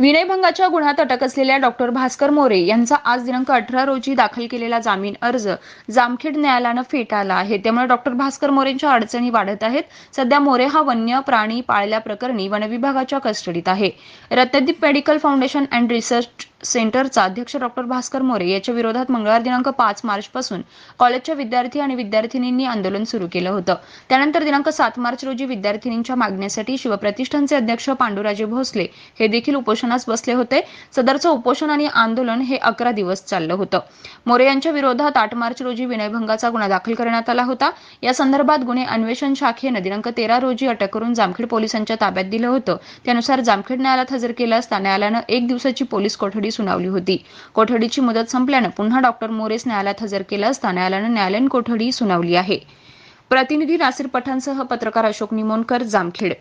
विनयभंगाच्या गुन्ह्यात अटक असलेल्या डॉक्टर भास्कर मोरे यांचा आज दिनांक अठरा रोजी दाखल केलेला जामीन अर्ज जामखेड न्यायालयानं फेटाळला आहे. त्यामुळे डॉक्टर भास्कर मोरेंच्या अडचणी वाढत आहेत. सध्या मोरे हा वन्य प्राणी पाळल्या प्रकरणी वनविभागाच्या कस्टडीत आहे. Ratnadeep medical foundation and research सेंटरचा अध्यक्ष डॉक्टर भास्कर मोरे याच्या विरोधात मंगळवार दिनांक पाच मार्च पासून कॉलेजच्या विद्यार्थी आणि विद्यार्थिनींनी आंदोलन सुरू केलं होतं. त्यानंतर दिनांक सात मार्च रोजी विद्यार्थिनींच्या मागण्यासाठी शिवप्रतिष्ठानचे अध्यक्ष पांडुराजे भोसले हे देखील उपोषणास बसले होते. सदरचं उपोषण आणि आंदोलन हे अकरा दिवस चाललं होतं. मोरे यांच्या विरोधात आठ मार्च रोजी विनयभंगाचा गुन्हा दाखल करण्यात आला होता. या संदर्भात गुन्हे अन्वेषण शाखेनं दिनांक तेरा रोजी अटक करून जामखेड पोलिसांच्या ताब्यात दिलं होतं. त्यानुसार जामखेड न्यायालयात हजर केलं असता न्यायालयानं एक दिवसाची पोलीस कोठडी सुनावली होती. कोठडीची मुदत संपल्यानं पुन्हा डॉक्टर मोरेस न्यायालयात हजर केलं असता न्यायालयानं न्यायालयीन कोठडी सुनावली आहे. प्रतिनिधी नासिर पठाणसह पत्रकार अशोक निमोणकर जामखेड.